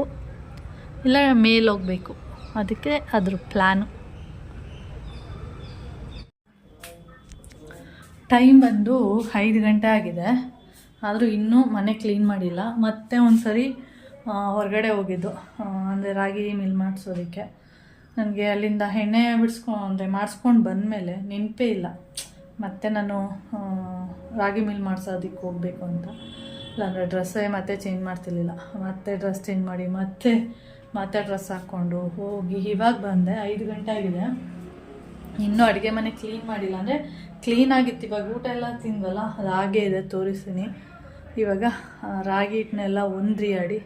ಇಲ್ಲ ಮೇಲೆ ಹೋಗಬೇಕು. ಅದಕ್ಕೆ ಅದ್ರ ಪ್ಲ್ಯಾನು ಟೈಮ್ ಬಂದು ಐದು ಗಂಟೆ ಆಗಿದೆ. ಆದರೂ ಇನ್ನೂ ಮನೆ ಕ್ಲೀನ್ ಮಾಡಿಲ್ಲ. ಮತ್ತೆ ಒಂದು ಸರಿ ಹೊರಗಡೆ ಹೋಗಿದ್ದು. ಅಂದರೆ ರಾಗಿ ಮಿಲ್ ಮಾಡಿಸೋದಕ್ಕೆ. ನನಗೆ ಅಲ್ಲಿಂದ ಎಣ್ಣೆ ಬಿಡಿಸ್ಕೊ, ಅಂದರೆ ಮಾಡಿಸ್ಕೊಂಡು ಬಂದಮೇಲೆ ನೆನಪೇ ಇಲ್ಲ. ಮತ್ತೆ ನಾನು ರಾಗಿ ಮಿಲ್ ಮಾಡಿಸೋದಕ್ಕೆ ಹೋಗಬೇಕು ಅಂತ. ಇಲ್ಲಾಂದರೆ ಡ್ರೆಸ್ಸೇ ಮತ್ತೆ ಚೇಂಜ್ ಮಾಡ್ತಿರ್ಲಿಲ್ಲ. ಮತ್ತೆ ಡ್ರೆಸ್ ಚೇಂಜ್ ಮಾಡಿ, ಮತ್ತೆ ಮತ್ತೆ ಡ್ರೆಸ್ ಹಾಕ್ಕೊಂಡು ಹೋಗಿ ಇವಾಗ ಬಂದೆ. ಐದು ಗಂಟೆ ಆಗಿದೆ. ಇನ್ನೂ ಅಡುಗೆ ಮನೆ ಕ್ಲೀನ್ ಮಾಡಿಲ್ಲ. ಅಂದರೆ ಕ್ಲೀನ್ ಆಗಿತ್ತು. ಇವಾಗ ಊಟ ಎಲ್ಲ ತಿಂದಲ್ಲ ಅದು ಹಾಗೇ ಇದೆ, ತೋರಿಸ್ತೀನಿ. ಇವಾಗ ರಾಗಿ ಹಿಟ್ಟನ್ನೆಲ್ಲ ಒಂದ್ರಿ ಆಡಿ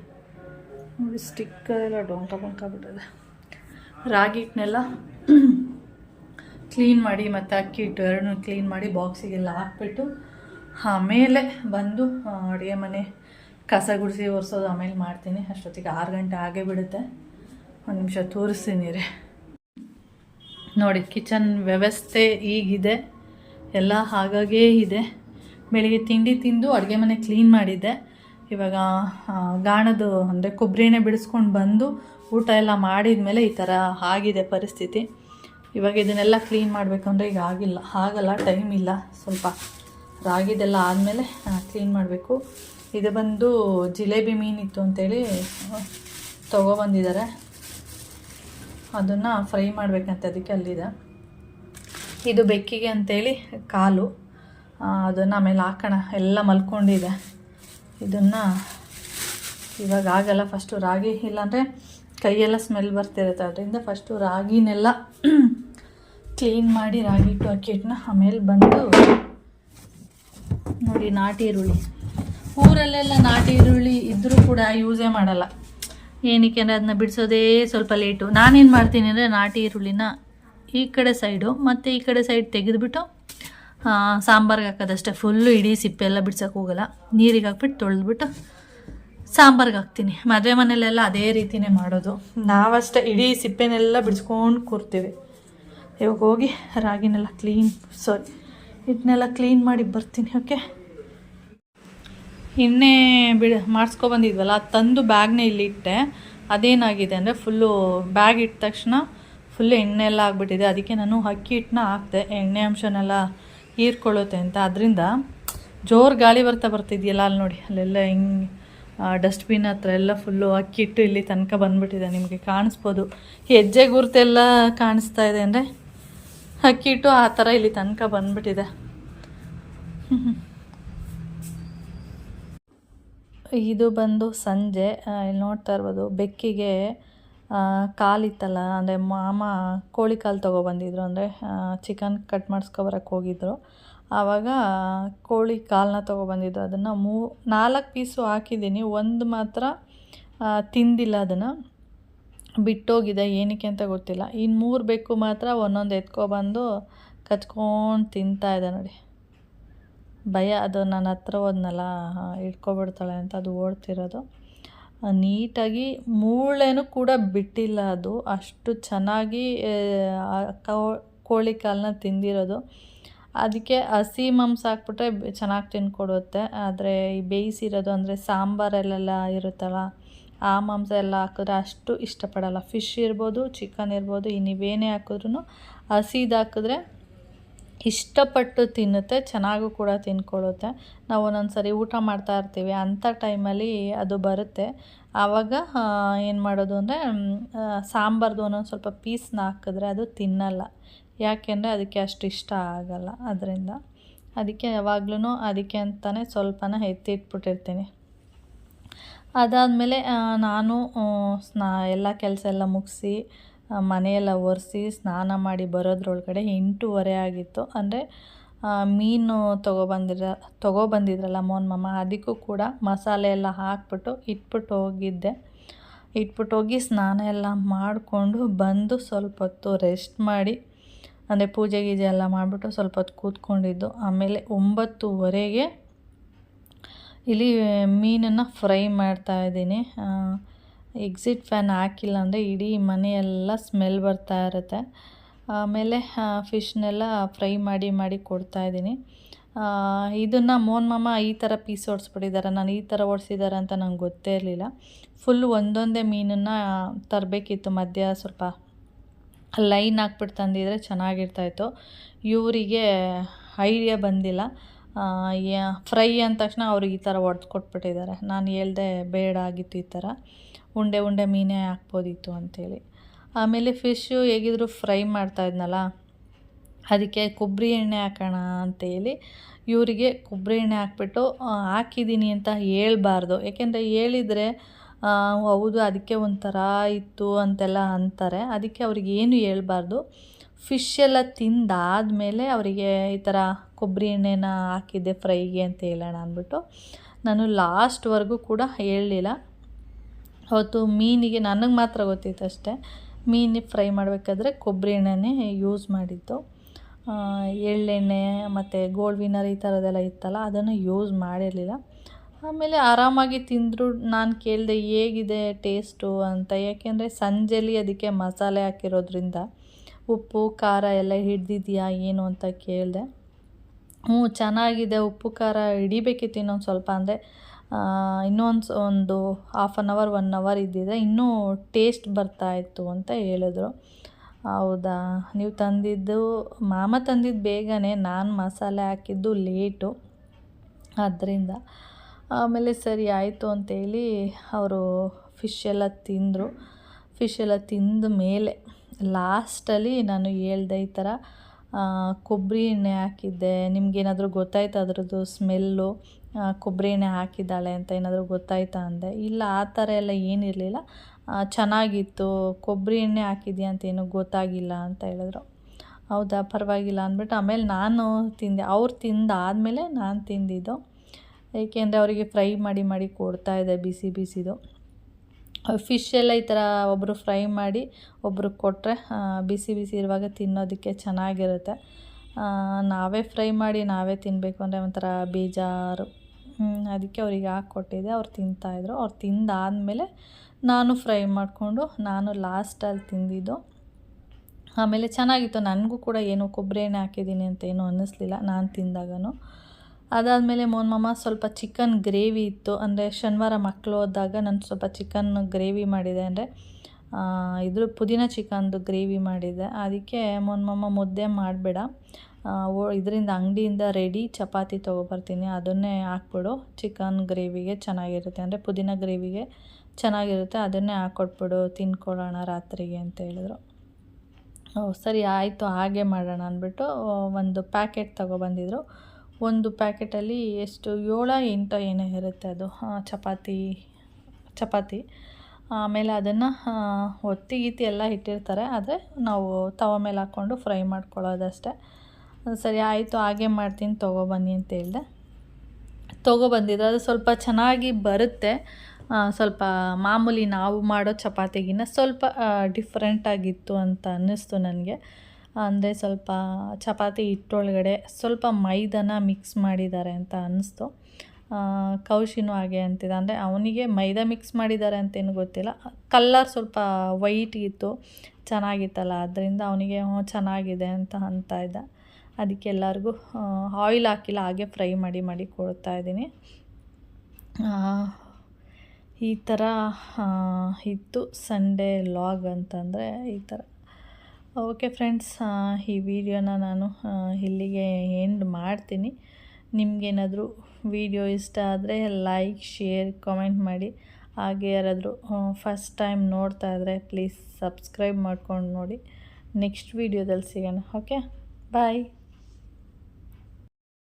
ನೋಡಿ ಸ್ಟಿಕ್ಕರ್ ಎಲ್ಲ ಡೊಂಕ ಬಿಟ್ಟಿದೆ ರಾಗಿ ಹಿಟ್ಟನ್ನೆಲ್ಲ ಕ್ಲೀನ್ ಮಾಡಿ ಮತ್ತು ಅಕ್ಕಿ ಹಿಟ್ಟು ಎರಡನ್ನೂ ಕ್ಲೀನ್ ಮಾಡಿ ಬಾಕ್ಸಿಗೆಲ್ಲ ಹಾಕ್ಬಿಟ್ಟು ಆಮೇಲೆ ಬಂದು ಅಡುಗೆ ಮನೆ ಕಸ ಗುಡಿಸಿ ಒರೆಸೋದು ಆಮೇಲೆ ಮಾಡ್ತೀನಿ. ಅಷ್ಟೊತ್ತಿಗೆ ಆರು ಗಂಟೆ ಆಗೇ ಬಿಡುತ್ತೆ. ಒಂದು ನಿಮಿಷ ತೋರಿಸ್ತೀನಿ ರೀ ನೋಡಿ ಕಿಚನ್ ವ್ಯವಸ್ಥೆ ಈಗಿದೆ. ಎಲ್ಲ ಹಾಗಾಗೇ ಇದೆ. ಬೆಳಿಗ್ಗೆ ತಿಂಡಿ ತಿಂದು ಅಡುಗೆ ಮನೆ ಕ್ಲೀನ್ ಮಾಡಿದ್ದೆ. ಇವಾಗ ಗಾಣದು ಅಂದರೆ ಕೊಬ್ಬರಿ ಎಣ್ಣೆ ಬಿಡಿಸ್ಕೊಂಡು ಬಂದು ಊಟ ಎಲ್ಲ ಮಾಡಿದ ಮೇಲೆ ಈ ಥರ ಆಗಿದೆ ಪರಿಸ್ಥಿತಿ. ಇವಾಗ ಇದನ್ನೆಲ್ಲ ಕ್ಲೀನ್ ಮಾಡಬೇಕು ಅಂದರೆ ಈಗ ಆಗಿಲ್ಲ. ಆಗಲ್ಲ ಟೈಮ್ ಇಲ್ಲ. ಸ್ವಲ್ಪ ರಾಗಿದೆಲ್ಲ ಆದಮೇಲೆ ಕ್ಲೀನ್ ಮಾಡಬೇಕು. ಇದು ಬಂದು ಜಿಲೇಬಿ ಮೀನಿತ್ತು ಅಂತೇಳಿ ತೊಗೊಬಂದಿದ್ದಾರೆ ಅದನ್ನು ಫ್ರೈ ಮಾಡಬೇಕಂತ ಅದಕ್ಕೆ ಅಲ್ಲಿದೆ. ಇದು ಬೆಕ್ಕಿಗೆ ಅಂತೇಳಿ ಕಾಲು. ಅದನ್ನು ಆಮೇಲೆ ಹಾಕೋಣ. ಎಲ್ಲ ಮಲ್ಕೊಂಡಿದೆ. ಇದನ್ನು ಇವಾಗ ಆಗಲ್ಲ. ಫಸ್ಟು ರಾಗಿ ಇಲ್ಲಾಂದರೆ ಕೈಯೆಲ್ಲ ಸ್ಮೆಲ್ ಬರ್ತಿರುತ್ತೆ. ಅದರಿಂದ ಫಸ್ಟು ರಾಗಿನೆಲ್ಲ ಕ್ಲೀನ್ ಮಾಡಿ ರಾಗಿ ಪ್ಯಾಕೆಟ್ನ ಆಮೇಲೆ ಬಂದು ನೋಡಿ ನಾಟಿ ಈರುಳ್ಳಿ. ಊರಲ್ಲೆಲ್ಲ ನಾಟಿ ಈರುಳ್ಳಿ ಇದ್ದರೂ ಕೂಡ ಯೂಸೇ ಮಾಡಲ್ಲ. ಏನಕ್ಕೆ ಅಂದರೆ ಅದನ್ನ ಬಿಡಿಸೋದೇ ಸ್ವಲ್ಪ ಲೇಟು ನಾನೇನು ಮಾಡ್ತೀನಿ ಅಂದರೆ ನಾಟಿ ಈರುಳ್ಳಿನ ಈ ಕಡೆ ಸೈಡು ಮತ್ತು ಈ ಕಡೆ ಸೈಡ್ ತೆಗೆದುಬಿಟ್ಟು ಸಾಂಬಾರ್ಗೆ ಹಾಕೋದಷ್ಟೇ. ಫುಲ್ಲು ಇಡೀ ಸಿಪ್ಪೆ ಎಲ್ಲ ಬಿಡ್ಸೋಕೆ ಹೋಗಲ್ಲ. ನೀರಿಗೆ ಹಾಕ್ಬಿಟ್ಟು ತೊಳೆದ್ಬಿಟ್ಟು ಸಾಂಬಾರ್ಗೆ ಹಾಕ್ತೀನಿ. ಮದುವೆ ಮನೇಲೆಲ್ಲ ಅದೇ ರೀತಿಯೇ ಮಾಡೋದು. ನಾವಷ್ಟೇ ಇಡೀ ಸಿಪ್ಪೆನೆಲ್ಲ ಬಿಡಿಸ್ಕೊಂಡು ಕೂರ್ತೀವಿ. ಇವಾಗ ಹೋಗಿ ರಾಗಿನೆಲ್ಲ ಕ್ಲೀನ್ ಸಾರಿ ಇದನ್ನೆಲ್ಲ ಕ್ಲೀನ್ ಮಾಡಿ ಬರ್ತೀನಿ ಓಕೆ ಇನ್ನೇ ಬಿಡ ಮಾಡಿಸ್ಕೊಬಂದಿದ್ವಲ್ಲ ಅದು ತಂದು ಬ್ಯಾಗ್ನೇ ಇಲ್ಲಿ ಇಟ್ಟೆ. ಅದೇನಾಗಿದೆ ಅಂದರೆ ಫುಲ್ಲು ಬ್ಯಾಗ್ ಇಟ್ಟ ತಕ್ಷಣ ಫುಲ್ಲು ಎಣ್ಣೆ ಎಲ್ಲ ಆಗಿಬಿಟ್ಟಿದೆ. ಅದಕ್ಕೆ ನಾನು ಅಕ್ಕಿ ಹಿಟ್ಟನ್ನ ಹಾಕ್ದೆ. ಎಣ್ಣೆ ಅಂಶನೆಲ್ಲ ಹೀರ್ಕೊಳ್ಳುತ್ತೆ ಅಂತ. ಅದರಿಂದ ಜೋರು ಗಾಳಿ ಬರ್ತಾ ಬರ್ತಿದೆಯಲ್ಲ ಅಲ್ಲಿ ನೋಡಿ, ಅಲ್ಲೆಲ್ಲ ಹಿಂಗೆ ಡಸ್ಟ್ಬಿನ್ ಹತ್ರ ಎಲ್ಲ ಫುಲ್ಲು ಅಕ್ಕಿಟ್ಟು ಇಲ್ಲಿ ತನಕ ಬಂದುಬಿಟ್ಟಿದೆ ನಿಮಗೆ ಕಾಣಿಸ್ಬೋದು. ಹೆಜ್ಜೆ ಗುರುತೆಲ್ಲ ಕಾಣಿಸ್ತಾ ಇದೆ ಅಂದರೆ ಅಕ್ಕಿಟ್ಟು ಆ ಥರ ಇಲ್ಲಿ ತನಕ ಬಂದುಬಿಟ್ಟಿದೆ. ಇದು ಬಂದು ಸಂಜೆ ಇಲ್ಲಿ ನೋಡ್ತಾ ಇರ್ಬೋದು ಬೆಕ್ಕಿಗೆ ಕಾಲಿತ್ತಲ್ಲ, ಅಂದರೆ ಮಾಮ ಕೋಳಿ ಕಾಲು ತೊಗೊಬಂದಿದ್ರು ಅಂದರೆ ಚಿಕನ್ ಕಟ್ ಮಾಡಿಸ್ಕೊಬರಕ್ಕೆ ಹೋಗಿದ್ದರು ಆವಾಗ ಕೋಳಿ ಕಾಲನ್ನ ತೊಗೊಬಂದಿದ್ದು ಅದನ್ನು ಮೂ, ನಾಲ್ಕು ಪೀಸು ಹಾಕಿದ್ದೀನಿ, ಒಂದು ಮಾತ್ರ ತಿಂದಿಲ್ಲ ಅದನ್ನು. ಬಿಟ್ಟೋಗಿದೆ, ಏನಕ್ಕೆ ಅಂತ ಗೊತ್ತಿಲ್ಲ. ಇನ್ನು ಮೂರು ಬೆಕ್ಕು ಮಾತ್ರ ಒಂದೊಂದು ಎತ್ಕೊಬಂದು ಕಚ್ಕೊಂಡು ತಿಂತಾ ಇದೆ ನೋಡಿ. ಭಯ, ಅದು ನನ್ನ ಹತ್ರ ಹೋದ್ನಲ್ಲ ಇಟ್ಕೊಬಿಡ್ತಾಳೆ ಅಂತ ಅದು ಓಡ್ತಿರೋದು. ನೀಟಾಗಿ ಮೂಳೆನೂ ಕೂಡ ಬಿಟ್ಟಿಲ್ಲ ಅದು. ಅಷ್ಟು ಚೆನ್ನಾಗಿ ಕೋಳಿ ಕಾಲನ್ನ ತಿಂದಿರೋದು. ಅದಕ್ಕೆ ಹಸಿ ಮಾಂಸ ಹಾಕ್ಬಿಟ್ರೆ ಚೆನ್ನಾಗಿ ತಿನ್ಕೊಡುತ್ತೆ. ಆದರೆ ಈ ಬೇಯಿಸಿರೋದು ಅಂದರೆ ಸಾಂಬಾರಲ್ಲೆಲ್ಲ ಇರುತ್ತಲ್ಲ, ಆ ಮಾಂಸ ಎಲ್ಲ ಹಾಕಿದ್ರೆ ಅಷ್ಟು ಇಷ್ಟಪಡಲ್ಲ. ಫಿಶ್ ಇರ್ಬೋದು ಚಿಕನ್ ಇರ್ಬೋದು ಈ ನೀವೇನೇ ಹಾಕಿದ್ರೂ ಹಸಿದು ಹಾಕಿದ್ರೆ ಇಷ್ಟಪಟ್ಟು ತಿನ್ನುತ್ತೆ, ಚೆನ್ನಾಗೂ ಕೂಡ ತಿನ್ಕೊಳ್ಳುತ್ತೆ. ನಾವು ಒಂದೊಂದು ಸರಿ ಊಟ ಮಾಡ್ತಾ ಇರ್ತೀವಿ, ಅಂಥ ಟೈಮಲ್ಲಿ ಅದು ಬರುತ್ತೆ. ಆವಾಗ ಏನು ಮಾಡೋದು ಅಂದರೆ ಸಾಂಬಾರ್ದು ಒಂದೊಂದು ಸ್ವಲ್ಪ ಪೀಸ್ನ ಹಾಕಿದ್ರೆ ಅದು ತಿನ್ನಲ್ಲ. ಯಾಕೆಂದರೆ ಅದಕ್ಕೆ ಅಷ್ಟು ಇಷ್ಟ ಆಗಲ್ಲ ಅದರಿಂದ. ಅದಕ್ಕೆ ಯಾವಾಗ್ಲೂ ಅದಕ್ಕೆ ಅಂತಲೇ ಸ್ವಲ್ಪನ ಎತ್ತಿಟ್ಬಿಟ್ಟಿರ್ತೀನಿ. ಅದಾದಮೇಲೆ ನಾನು ಸ್ನಾ ಎಲ್ಲ ಕೆಲಸ ಎಲ್ಲ ಮುಗಿಸಿ ಮನೆಯೆಲ್ಲ ಒರೆಸಿ ಸ್ನಾನ ಮಾಡಿ ಬರೋದ್ರೊಳಗಡೆ ಎಂಟೂವರೆ ಆಗಿತ್ತು. ಅಂದರೆ ಮೀನು ತೊಗೊಬಂದಿರ ತೊಗೊಬಂದಿದ್ರಲ್ಲ ಮೋನ್ ಮಾಮ, ಅದಕ್ಕೂ ಕೂಡ ಮಸಾಲೆ ಎಲ್ಲ ಹಾಕ್ಬಿಟ್ಟು ಇಟ್ಬಿಟ್ಟು ಹೋಗಿದ್ದೆ. ಇಟ್ಬಿಟ್ಟು ಹೋಗಿ ಸ್ನಾನ ಎಲ್ಲ ಮಾಡಿಕೊಂಡು ಬಂದು ಸ್ವಲ್ಪ ಹೊತ್ತು ರೆಸ್ಟ್ ಮಾಡಿ, ಅಂದರೆ ಪೂಜೆ ಗೀಜೆ ಎಲ್ಲ ಮಾಡಿಬಿಟ್ಟು ಸ್ವಲ್ಪ ಹೊತ್ತು ಕೂತ್ಕೊಂಡಿದ್ದು. ಆಮೇಲೆ ಒಂಬತ್ತುವರೆಗೆ ಇಲ್ಲಿ ಮೀನನ್ನು ಫ್ರೈ ಮಾಡ್ತಾ ಇದ್ದೀನಿ. ಎಕ್ಸಿಟ್ ಫ್ಯಾನ್ ಹಾಕಿಲ್ಲ ಅಂದರೆ ಇಡೀ ಮನೆಯೆಲ್ಲ ಸ್ಮೆಲ್ ಬರ್ತಾ ಇರುತ್ತೆ. ಆಮೇಲೆ ಫಿಶ್ನೆಲ್ಲ ಫ್ರೈ ಮಾಡಿ ಮಾಡಿ ಕೊಡ್ತಾ ಇದ್ದೀನಿ. ಇದನ್ನು ಮೋನ್ ಮಾಮ ಈ ಥರ ಪೀಸ್ ಓಡಿಸ್ಬಿಟ್ಟಿದ್ದಾರೆ ನಾನು ಈ ಥರ ಓಡಿಸಿದ್ದಾರೆ ಅಂತ ನಂಗೆ ಗೊತ್ತೇ ಇರಲಿಲ್ಲ. ಫುಲ್ ಒಂದೊಂದೇ ಮೀನನ್ನು ತರಬೇಕಿತ್ತು. ಮಧ್ಯ ಸ್ವಲ್ಪ ಲೈನ್ ಹಾಕ್ಬಿಟ್ಟು ತಂದಿದ್ರೆ ಚೆನ್ನಾಗಿರ್ತಾಯಿತ್ತು ಇವರಿಗೆ ಐಡಿಯಾ ಬಂದಿಲ್ಲ. ಫ್ರೈ ಅಂದ ತಕ್ಷಣ ಅವ್ರಿಗೆ ಈ ಥರ ಒಡೆದು ಕೊಟ್ಬಿಟ್ಟಿದ್ದಾರೆ. ನಾನು ಹೇಳ್ದೆ ಬೇಡ ಆಗಿತ್ತು ಈ ಥರ. ಉಂಡೆ ಉಂಡೆ ಮೀನೇ ಹಾಕ್ಬೋದಿತ್ತು ಅಂಥೇಳಿ ಆಮೇಲೆ ಫಿಶ್ಶು ಹೇಗಿದ್ರು ಫ್ರೈ ಮಾಡ್ತಾ ಇದ್ನಲ್ಲ, ಅದಕ್ಕೆ ಕೊಬ್ಬರಿ ಎಣ್ಣೆ ಹಾಕೋಣ ಅಂತೇಳಿ ಇವರಿಗೆ ಕೊಬ್ಬರಿ ಎಣ್ಣೆ ಹಾಕ್ಬಿಟ್ಟು ಹಾಕಿದ್ದೀನಿ ಅಂತ ಹೇಳಬಾರ್ದು. ಏಕೆಂದರೆ ಹೇಳಿದರೆ ಹೌದು, ಅದಕ್ಕೆ ಒಂಥರ ಇತ್ತು ಅಂತೆಲ್ಲ ಅಂತಾರೆ. ಅದಕ್ಕೆ ಅವ್ರಿಗೆ ಏನು ಹೇಳ್ಬಾರ್ದು. ಫಿಶ್ ಎಲ್ಲ ತಿಂದಾದಮೇಲೆ ಅವರಿಗೆ ಈ ಥರ ಕೊಬ್ಬರಿ ಎಣ್ಣೆನ ಹಾಕಿದ್ದೆ ಫ್ರೈಗೆ ಅಂತ ಹೇಳೋಣ ಅಂದ್ಬಿಟ್ಟು. ನಾನು ಲಾಸ್ಟ್ವರೆಗೂ ಕೂಡ ಹೇಳಲಿಲ್ಲ ಅವತ್ತು ಮೀನಿಗೆ ನನಗೆ ಮಾತ್ರ ಗೊತ್ತಿತ್ತು ಅಷ್ಟೇ. ಮೀನಿಗೆ ಫ್ರೈ ಮಾಡಬೇಕಾದ್ರೆ ಕೊಬ್ಬರಿ ಎಣ್ಣೆನೇ ಯೂಸ್ ಮಾಡಿದ್ದು. ಎಳ್ಳೆಣ್ಣೆ ಮತ್ತು ಗೋಲ್ಡ್ ವಿನರ್ ಈ ಥರದ್ದೆಲ್ಲ ಇತ್ತಲ್ಲ, ಅದನ್ನು ಯೂಸ್ ಮಾಡಿರಲಿಲ್ಲ. ಆಮೇಲೆ ಆರಾಮಾಗಿ ತಿಂದರು. ನಾನು ಕೇಳಿದೆ ಹೇಗಿದೆ ಟೇಸ್ಟು ಅಂತ. ಯಾಕೆಂದರೆ ಸಂಜೆಲಿ ಅದಕ್ಕೆ ಮಸಾಲೆ ಹಾಕಿರೋದ್ರಿಂದ ಉಪ್ಪು, ಖಾರ ಎಲ್ಲ ಹಿಡ್ದಿದೆಯಾ, ಏನು ಅಂತ ಕೇಳಿದೆ. ಹ್ಞೂ, ಚೆನ್ನಾಗಿದೆ, ಉಪ್ಪು, ಖಾರ ಹಿಡಿಬೇಕಿತ್ತು ಇನ್ನೊಂದು ಸ್ವಲ್ಪ ಅಂದರೆ ಇನ್ನೊಂದು ಒಂದು half an hour one hour ಇದ್ದಿದ್ರೆ ಇನ್ನೂ ಟೇಸ್ಟ್ ಬರ್ತಾಯಿತ್ತು ಅಂತ ಹೇಳಿದ್ರು. ಹೌದಾ? ನೀವು ತಂದಿದ್ದು, ಮಾಮ ತಂದಿದ್ದು ಬೇಗನೆ, ನಾನು ಮಸಾಲೆ ಹಾಕಿದ್ದು ಲೇಟು ಆದ್ದರಿಂದ ಆಮೇಲೆ ಸರಿ, ಆಯಿತು ಅಂತೇಳಿ ಅವರು ಫಿಶ್ ಎಲ್ಲ ತಿಂದರು. ಫಿಶ್ ಎಲ್ಲ ತಿಂದ ಮೇಲೆ ಲಾಸ್ಟಲ್ಲಿ ನಾನು ಹೇಳ್ದೆ ಈ ಥರ ಕೊಬ್ಬರಿ ಎಣ್ಣೆ ಹಾಕಿದ್ದೆ. ನಿಮಗೇನಾದರೂ ಗೊತ್ತಾಯ್ತು ಅದರದ್ದು ಸ್ಮೆಲ್ಲು? ಕೊಬ್ಬರಿ ಎಣ್ಣೆ ಹಾಕಿದ್ದಾಳೆ ಅಂತ ಏನಾದರೂ ಗೊತ್ತಾಯ್ತಾ ಅಂದೆ. ಇಲ್ಲ, ಆ ಥರ ಎಲ್ಲ ಏನಿರಲಿಲ್ಲ. ಚೆನ್ನಾಗಿತ್ತು. ಕೊಬ್ಬರಿ ಎಣ್ಣೆ ಹಾಕಿದ್ಯಾ ಅಂತ ಏನೂ ಗೊತ್ತಾಗಿಲ್ಲ ಅಂತ ಹೇಳಿದ್ರು. ಹೌದಾ, ಪರವಾಗಿಲ್ಲ ಅಂದ್ಬಿಟ್ಟು ಆಮೇಲೆ ನಾನು ತಿಂದೆ. ಅವ್ರು ತಿಂದಾದಮೇಲೆ ನಾನು ತಿಂದಿದ್ದು. ಏಕೆಂದರೆ ಅವರಿಗೆ ಫ್ರೈ ಮಾಡಿ ಮಾಡಿ ಕೊಡ್ತಾಯಿದ್ದೆ ಬಿಸಿ ಬಿಸಿದು. ಫಿಶ್ ಎಲ್ಲ ಈ ಥರ ಒಬ್ಬರು ಫ್ರೈ ಮಾಡಿ ಒಬ್ರಿಗೆ ಕೊಟ್ಟರೆ ಬಿಸಿ ಬಿಸಿ ಇರುವಾಗ ತಿನ್ನೋದಕ್ಕೆ ಚೆನ್ನಾಗಿರುತ್ತೆ. ನಾವೇ ಫ್ರೈ ಮಾಡಿ, ನಾವೇ ತಿನ್ನಬೇಕು ಅಂದರೆ ಒಂಥರ ಬೇಜಾರು. ಅದಕ್ಕೆ ಅವ್ರಿಗೆ ಹಾಕ್ಕೊಟ್ಟಿದ್ದೆ ಅವ್ರು ತಿಂತಾಯಿದ್ರು ಅವ್ರು ತಿಂದಾದಮೇಲೆ ನಾನು ಫ್ರೈ ಮಾಡಿಕೊಂಡು, ನಾನು ಲಾಸ್ಟಲ್ಲಿ ತಿಂದಿದ್ದು. ಆಮೇಲೆ ಚೆನ್ನಾಗಿತ್ತು. ನನಗೂ ಕೂಡ ಏನು ಕೊಬ್ಬರಿ ಎಣ್ಣೆ ಹಾಕಿದ್ದೀನಿ ಅಂತ ಏನೂ ಅನ್ನಿಸ್ಲಿಲ್ಲ. ನಾನು ತಿಂದಾಗನು. ಅದಾದಮೇಲೆ ಮೋನ್ ಮಾಮ ಸ್ವಲ್ಪ ಚಿಕನ್ ಗ್ರೇವಿ ಇತ್ತು. ಅಂದರೆ ಶನಿವಾರ ಮಕ್ಕಳು ಹೋದಾಗ ನಾನು ಸ್ವಲ್ಪ ಚಿಕನ್ ಗ್ರೇವಿ ಮಾಡಿದೆ. ಅಂದರೆ ಇದ್ರ ಪುದೀನ ಚಿಕನ್ದು ಗ್ರೇವಿ ಮಾಡಿದೆ. ಅದಕ್ಕೆ ಮೋನ್ ಮಾಮ ಮುದ್ದೆ ಮಾಡಬೇಡ. ಇದರಿಂದ ಅಂಗಡಿಯಿಂದ ರೆಡಿ ಚಪಾತಿ ತೊಗೊಬರ್ತೀನಿ. ಅದನ್ನೇ ಹಾಕ್ಬಿಡು. ಚಿಕನ್ ಗ್ರೇವಿಗೆ ಚೆನ್ನಾಗಿರುತ್ತೆ. ಅಂದರೆ ಪುದೀನ ಗ್ರೇವಿಗೆ ಚೆನ್ನಾಗಿರುತ್ತೆ. ಅದನ್ನೇ ಹಾಕ್ಕೊಟ್ಬಿಡು ತಿನ್ಕೊಳ್ಳೋಣ ರಾತ್ರಿಗೆ ಅಂತ ಹೇಳಿದ್ರು. ಸರಿ, ಆಯಿತು. ಹಾಗೆ ಮಾಡೋಣ ಅಂದ್ಬಿಟ್ಟು ಒಂದು ಪ್ಯಾಕೆಟ್ ತೊಗೊಬಂದಿದ್ರು. ಒಂದು ಪ್ಯಾಕೆಟಲ್ಲಿ ಎಷ್ಟು? ಏಳು ಎಂಟು ಏನೋ ಇರುತ್ತೆ ಅದು. ಚಪಾತಿ ಚಪಾತಿ. ಆಮೇಲೆ ಅದನ್ನು ಒತ್ತಿ ಗೀತಿ ಎಲ್ಲ ಇಟ್ಟಿರ್ತಾರೆ. ಆದರೆ ನಾವು ತವ ಮೇಲೆ ಹಾಕ್ಕೊಂಡು ಫ್ರೈ ಮಾಡ್ಕೊಳ್ಳೋದಷ್ಟೇ. ಸರಿ ಆಯಿತು, ಹಾಗೆ ಮಾಡ್ತೀನಿ ತೊಗೊಬನ್ನಿ ಅಂತ ಹೇಳಿದೆ. ತೊಗೊಬಂದಿದ್ದು ಅದು ಸ್ವಲ್ಪ ಚೆನ್ನಾಗಿ ಬರುತ್ತೆ. ಸ್ವಲ್ಪ ಮಾಮೂಲಿ ನಾವು ಮಾಡೋ ಚಪಾತಿಗಿನ್ನ ಸ್ವಲ್ಪ ಡಿಫ್ರೆಂಟಾಗಿತ್ತು ಅಂತ ಅನ್ನಿಸ್ತು ನನಗೆ. ಅಂದರೆ ಸ್ವಲ್ಪ ಚಪಾತಿ ಹಿಟ್ಟೊಳಗಡೆ ಸ್ವಲ್ಪ ಮೈದಾನ ಮಿಕ್ಸ್ ಮಾಡಿದ್ದಾರೆ ಅಂತ ಅನ್ನಿಸ್ತು. ಕೌಶಿನೂ ಹಾಗೆ ಅಂತಿದ್ದ ಅಂದರೆ ಅವನಿಗೆ ಮೈದಾ ಮಿಕ್ಸ್ ಮಾಡಿದ್ದಾರೆ ಅಂತೇನು ಗೊತ್ತಿಲ್ಲ. ಕಲ್ಲರ್ ಸ್ವಲ್ಪ ವೈಟ್ ಇತ್ತು, ಚೆನ್ನಾಗಿತ್ತಲ್ಲ ಅದರಿಂದ ಅವನಿಗೆ ಚೆನ್ನಾಗಿದೆ ಅಂತ ಅಂತ ಇದ್ದ. ಅದಕ್ಕೆ ಎಲ್ಲರಿಗೂ ಆಯಿಲ್ ಹಾಕಿಲ್ಲ, ಹಾಗೆ ಫ್ರೈ ಮಾಡಿ ಮಾಡಿ ಕೊಡ್ತಾ ಇದ್ದೀನಿ. ಈ ಥರ ಇತ್ತು ಸಂಡೇ ಲಾಗ್ ಅಂತಂದರೆ ಈ ಥರ. ಓಕೆ ಫ್ರೆಂಡ್ಸ್ ಈ ವಿಡಿಯೋನ ನಾನು ಇಲ್ಲಿಗೆ ಎಂಡ್ ಮಾಡ್ತೀನಿ. ನಿಮಗೇನಾದರೂ ವಿಡಿಯೋ ಇಷ್ಟ ಆದರೆ ಲೈಕ್ ಶೇರ್ ಕಾಮೆಂಟ್ ಮಾಡಿ. ಹಾಗೆ ಯಾರಾದರೂ ಫಸ್ಟ್ ಟೈಮ್ ನೋಡ್ತಾ ಇದ್ದರೆ ಪ್ಲೀಸ್ ಸಬ್ಸ್ಕ್ರೈಬ್ ಮಾಡ್ಕೊಂಡು ನೋಡಿ. ನೆಕ್ಸ್ಟ್ ವೀಡಿಯೋದಲ್ಲಿ ಸಿಗೋಣ ಓಕೆ ಬಾಯ್